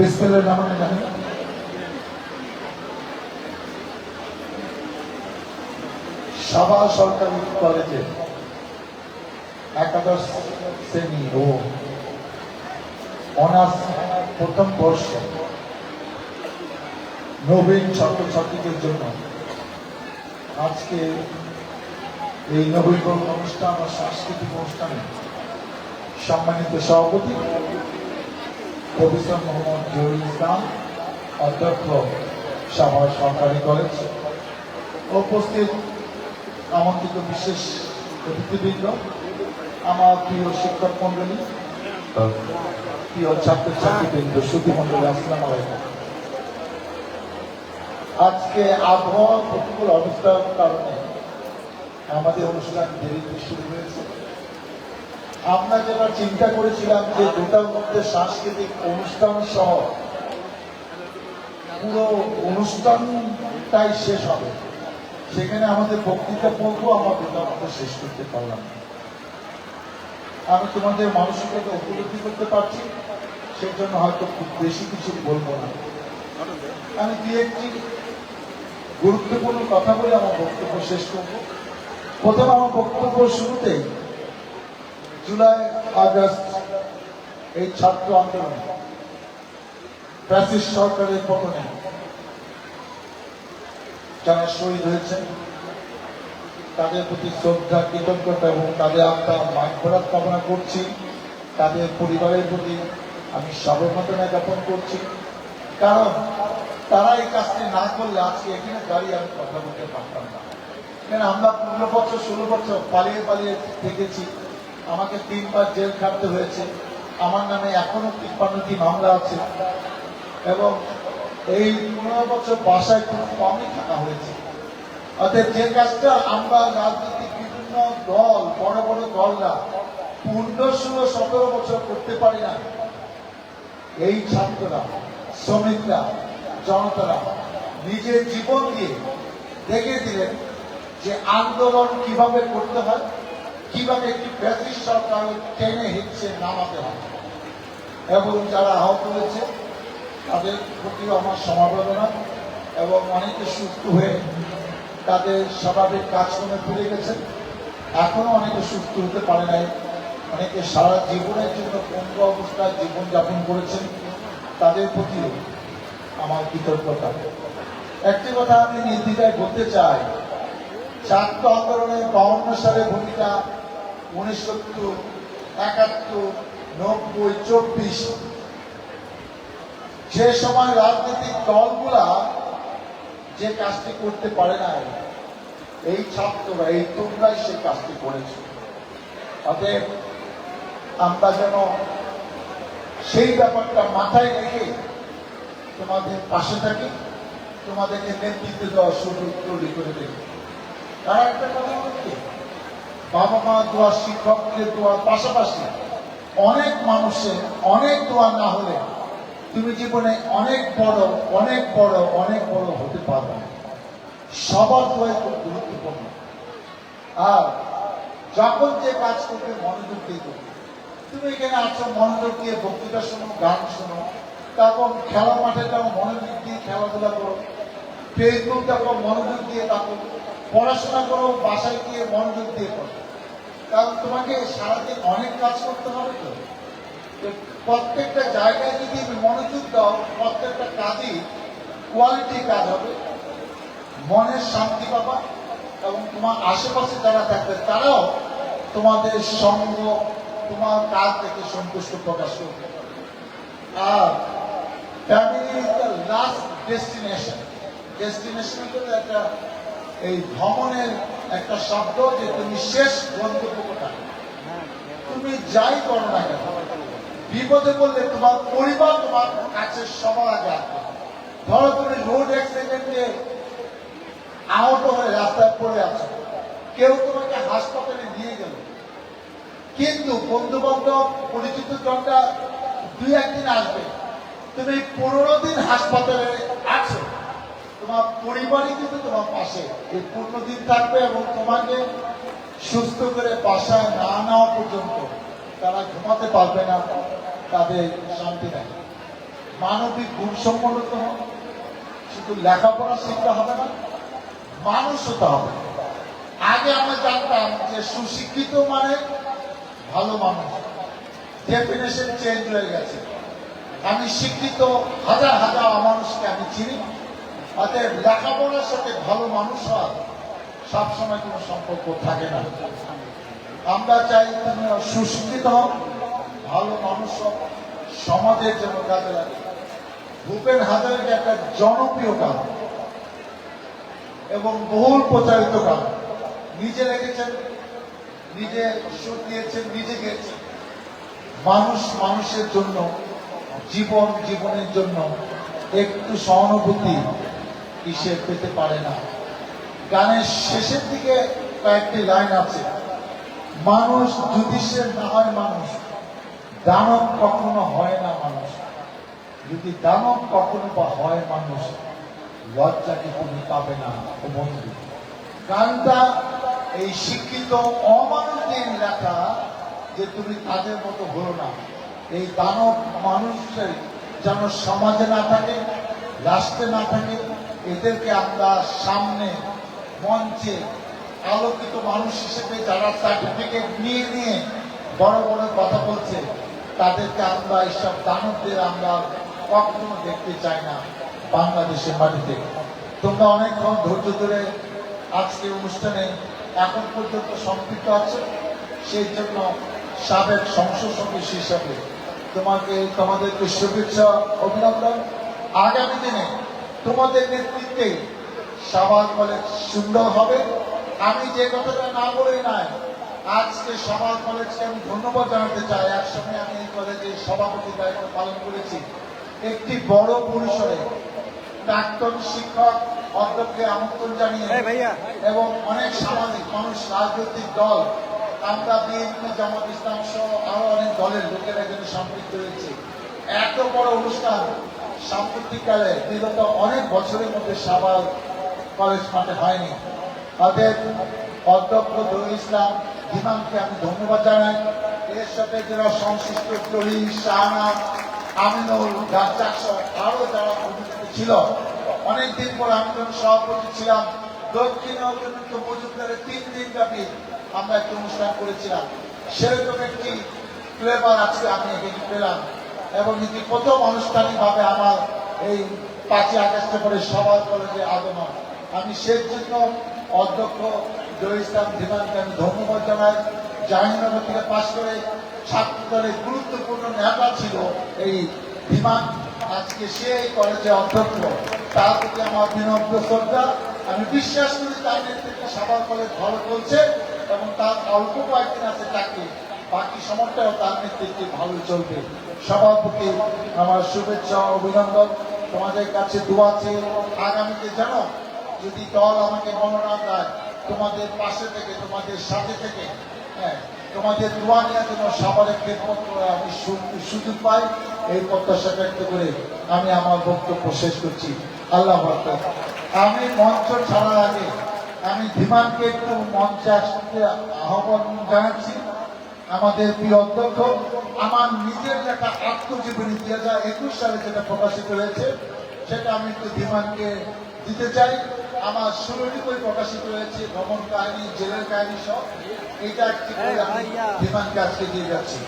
বিসমিল্লাহির রহমানির রহিম সাবা সরকারি কলেজে একাদশ শ্রেণি ও অনার্স প্রথম বর্ষ নবীন ছাত্রছাত্রীদের জন্য আজকে এই নবীকরণ অনুষ্ঠান ও সাংস্কৃতিক অনুষ্ঠানে সম্মানিত সভাপতি প্রফেসর মোহাম্মদ জহুরুল ইসলাম, অধ্যক্ষ সাভার সরকারি কলেজ। উপস্থিত আমন্ত্রিত বিশেষ অতিথিবৃন্দ, আমার প্রিয় শিক্ষক মন্ডলী প্রিয় ছাত্রছাত্রীবৃন্দ, সুধী মন্ডলী আসসালাম আলাইকুম। আজকে আবহাওয়া প্রতিকূল অবস্থার কারণে আমাদের অনুষ্ঠান দেরিতে শুরু হয়েছে। আমরা যেটা চিন্তা করেছিলাম যে দুটার মধ্যে সাংস্কৃতিক অনুষ্ঠান সহ পুরো অনুষ্ঠানটাই শেষ হবে। সেখানে আমাদের বক্তৃতা পর্ব আমরা দুটার শেষ করতে পারলাম। আমি তোমাদের মানসিকতা উপলব্ধি করতে পারছি সেই জন্য হয়তো খুব বেশি কিছু বলব না। আমি দু একটি গুরুত্বপূর্ণ কথা বলে আমার বক্তব্য শেষ করব। প্রথমে আমার বক্তব্য শুরুতেই জুলাই, আগস্ট এই ছাত্র আন্দোলন ফ্যাসিস্ট সরকারের পতনে যারা শহীদ হয়েছেন তাদের প্রতি শ্রদ্ধা, কৃতজ্ঞতা এবং তাদের আত্মার মাঘফরাত কামনা করছি। তাদের পরিবারের প্রতি আমি সর্বমতনা জ্ঞাপন করছি। কারণ তারা এই কাজটি না করলে আজকে এখানে দাঁড়িয়ে আমি কথা বলতে পারতাম না। কেন, আমরা পনেরো বছর, ষোলো বছর পালিয়ে পালিয়ে থেকেছি। আমাকে তিনবার জেল খাটতে হয়েছে। আমার নামে এখনও তিপ্পান্নটি মামলা আছে। এবং এই পনেরো বছর বাসায় খুব কমই থাকা হয়েছে। অর্থাৎ যে কাজটা আমরা রাজনৈতিক বিভিন্ন দল, বড় বড় দলরা পনেরো, ষোলো, সতেরো বছর করতে পারি না, এই ছাত্ররা, শ্রমিকরা, জনতারা নিজের জীবন দিয়ে দেখে দিলেন যে আন্দোলন কীভাবে করতে হয়। কীভাবে একটি ব্যাটিস সরকার টেনে হিচ্ছে নামাতে হয় এবং যারা আহত হয়েছে, তাদের প্রতিও আমার সমাবেদনা এবং অনেকে সুস্থ হয়ে তাদের স্বাভাবিক কাজকর্মে ফিরে গেছেন। এখনও অনেকে সুস্থ হতে পারে নাই। অনেকে সারা জীবনের জন্য পঙ্গ অবস্থায় জীবনযাপন করেছেন। তাদের প্রতিও আমার কৃতজ্ঞতা। একটি কথা আমি নির্দ্বিধায় বলতে চাই। ছাত্র আন্দোলনে বাউন্ন সালে ভূমিকা উনিশসত্তর একাত্তর, নব্বই, চব্বিশ। যে সময় রাজনৈতিক দলগুলা যে কাজটি করতে পারে নাই এই ছাত্ররা এই তোমরাই সে কাজটি করেছে। অতএব আমরা যেন সেই ব্যাপারটা মাথায় রেখে তোমাদের পাশে থাকি, তোমাদেরকে নেতৃত্ব দেওয়ার সুযোগ তৈরি করে দেবে তারা একটা কথা বলছে বাবা মা দোয়া, শিক্ষকদের দোয়ার পাশাপাশি অনেক মানুষের অনেক দোয়া না হলে তুমি জীবনে অনেক বড় অনেক বড় অনেক বড় হতে পারবে সবার দোয়া খুব গুরুত্বপূর্ণ। আর যখন যে কাজ করবে, মনোযোগ দিয়ে করবে। তুমি এখানে আছো, মনোযোগ দিয়ে বক্তৃতা শোনো, গান শোনো, তারপর খেলা মাঠে যাও, মনোযোগ দিয়ে খেলাধুলা করো। ফেসবুক দেখো মনোযোগ দিয়ে থাকো পড়াশোনা করো, বাসায় গিয়ে মনোযোগ দিয়ে করো কারণ তোমাকে সারাদিন অনেক কাজ করতে হবে তো। প্রত্যেকটা জায়গায় যদি মনোযোগ দাও, প্রত্যেকটা কাজই কোয়ালিটি কাজ হবে। মনের শান্তি পাবা এবং তোমার আশেপাশে যারা থাকবে, তারাও তোমাদের সঙ্গ, তোমার কাজ থেকে সন্তুষ্ট প্রকাশ করবে আর family is the last destination destination হলো একটা এই ভ্রমণের একটা শব্দ যে তুমি শেষ গন্তব্য কোথায় তুমি যাই করো না কেন, বিপদে পড়লে তোমার পরিবার তোমার কাছে সবার আগে আসবে। ধরো তুমি রোড অ্যাক্সিডেন্টে আহত হয়ে রাস্তায় পড়ে আছো। কেউ তোমাকে হাসপাতালে নিয়ে গেল। কিন্তু বন্ধু বান্ধব পরিচিত জনটা দুই একদিন আসবে। তুমি পনেরো দিন হাসপাতালে আছো। তোমার পরিবারই কিন্তু তোমার পাশে। এই পনেরো দিন থাকবে এবং তোমাকে সুস্থ করে বাসায় না নেওয়া পর্যন্ত তারা ঘুমাতে পারবে না, তাদের শান্তি নেই। মানবিক গুণসম্পন্ন হতে হবে শুধু লেখাপড়া শিখতে হবে না, মানুষ হতে হবে। আগে আমরা জানতাম যে সুশিক্ষিত মানে ভালো মানুষ। ডেফিনেশন চেঞ্জ হয়ে গেছে। আমি শিক্ষিত হাজার হাজার মানুষকে আমি চিনি। অতএব লেখাপড়ার সাথে ভালো মানুষ হওয়া সবসময় কোনো সম্পর্ক থাকে না। আমরা চাই তুমি সুশিক্ষিত হও, ভালো মানুষ হও, সমাজের জন্য কাজে লাগে ভূপেন হাজারিকে একটা জনপ্রিয় গান এবং বহুল প্রচারিত গান। নিজে রেখেছেন, নিজে সুর দিয়েছেন, নিজে গেয়েছেন। মানুষ মানুষের জন্য, জীবন জীবনের জন্য একটু সহানুভূতি কিসে পেতে পারে না। গানের শেষের দিকে কয়েকটি লাইন আছে। মানুষ যুধিষ্ঠের না হয় মানুষ। দানব কখনো হয় না মানুষ। যদি দানব কখনো বা হয় মানুষ লজ্জাকে তুমি পাবে না, ও বন্ধু? গানটা এই শিক্ষিত অমানুষদের লেখা যে তুমি তাদের মতো হলো না। এই দানব মানুষের যেন সমাজে না থাকে, রাষ্ট্রে না থাকে এদেরকে আমরা সামনে, মঞ্চে আলোকিত মানুষ হিসেবে যারা সার্টিফিকেট নিয়ে নিয়ে বড় বড় কথা বলছে, তাদেরকে আমরা এইসব দানবদের আমরা কখনো দেখতে চাই না বাংলাদেশের মাটিতে। তোমরা অনেকক্ষণ ধৈর্য ধরে আজকে অনুষ্ঠানে এখন পর্যন্ত সম্পৃক্ত আছে, সেই জন্য সাবেক সংসদ সদস্য হিসাবে তোমাকে, তোমাদেরকে শুভেচ্ছা, অভিনন্দন। আগামী দিনে তোমাদের নেতৃত্বে সাবাল কলেজ সুন্দর হবে। আমি যে কথাটা না বলে নাই আজকে সাবাল কলেজকে আমি ধন্যবাদ জানাতে চাই। একসঙ্গে আমি এই কলেজের সভাপতি দায়িত্ব পালন করেছি। একটি বড় পরিসরে প্রাক্তন শিক্ষক অধ্যক্ষকে আমন্ত্রণ জানিয়ে। এবং অনেক সামাজিক মানুষ রাজনৈতিক দল আমরা বিএনপি জামাত ইসলাম সহ আরও অনেক দলের লোকেরা এখানে সম্পৃক্ত রয়েছে। এত বড় অনুষ্ঠান সাম্প্রতিককালে বিগত অনেক বছরের মধ্যে সাবাল কলেজ মাঠে হয়নি। তাদের অধ্যক্ষ দরুল ইসলাম ইমামকে আমি ধন্যবাদ জানাই। এর সাথে যারা সংশ্লিষ্ট তরি শাহানা, আমিনুল গাজ্জাক সহ আরও যারা উপস্থিত ছিল। অনেকদিন পর আমি যখন সভাপতি ছিলাম। দক্ষিণ অর্থনৈতিক মজুমদারের তিন দিন ব্যাপী আমরা একটি অনুষ্ঠান করেছিলাম। সেরকম একটি ফ্লেভার আজকে আমি এখানে পেলাম। এবং এটি প্রথম আনুষ্ঠানিকভাবে আমার এই পাঁচই আগস্টে পরে সবার কলেজে আগমন। আমি সেই জন্য অধ্যক্ষ জয় ইসলাম ধীমানকে আমি ধন্যবাদ জানাই। জাহাঙ্গীরনগর থেকে পাশ করে ছাত্র দলের গুরুত্বপূর্ণ নেতা ছিল এই ধীমান আজকে সে এই কলেজে অধ্যক্ষ। তার প্রতি আমার বিনম্র শ্রদ্ধা। আমি বিশ্বাস করি তার নেতৃত্বে সাবার কলেজ ভালো চলছে এবং তার অল্প কয়েকদিন আছে চাকরি। বাকি সময়টাও তার নেতৃত্বে ভালো চলবে। সভাপতি, আমার শুভেচ্ছা অভিনন্দন। তোমাদের কাছে দোয়া আছে আগামীতে জানো যদি দল আমাকে মনোনয়ন দেয়, তোমাদের পাশে থেকে, তোমাদের সাথে থেকে হ্যাঁ তোমাদের দোয়া নেওয়ার জন্য সবার খেদমত করে আমি সুযোগ পাই। এই প্রত্যাশা ব্যক্ত করে আমি আমার বক্তব্য শেষ করছি। আল্লাহ। আমি মঞ্চ ছাড়ার আগে আমি ধীমানকে একটু মঞ্চে আসতে আহ্বান জানাচ্ছি। আমাদের প্রিয় অধ্যক্ষ, আমার নিজের একটা আত্মজীবনী দুই হাজার একুশ সালে যেটা প্রকাশিত হয়েছে, সেটা আমি একটু ধীমানকে দিতে চাই। আমার ষোলোটি বই প্রকাশিত হয়েছে, ভ্রমণ কাহিনী, জেলের কাহিনী সব। এটা একটি বই আমি ধীমানকে আজকে দিয়ে যাচ্ছি।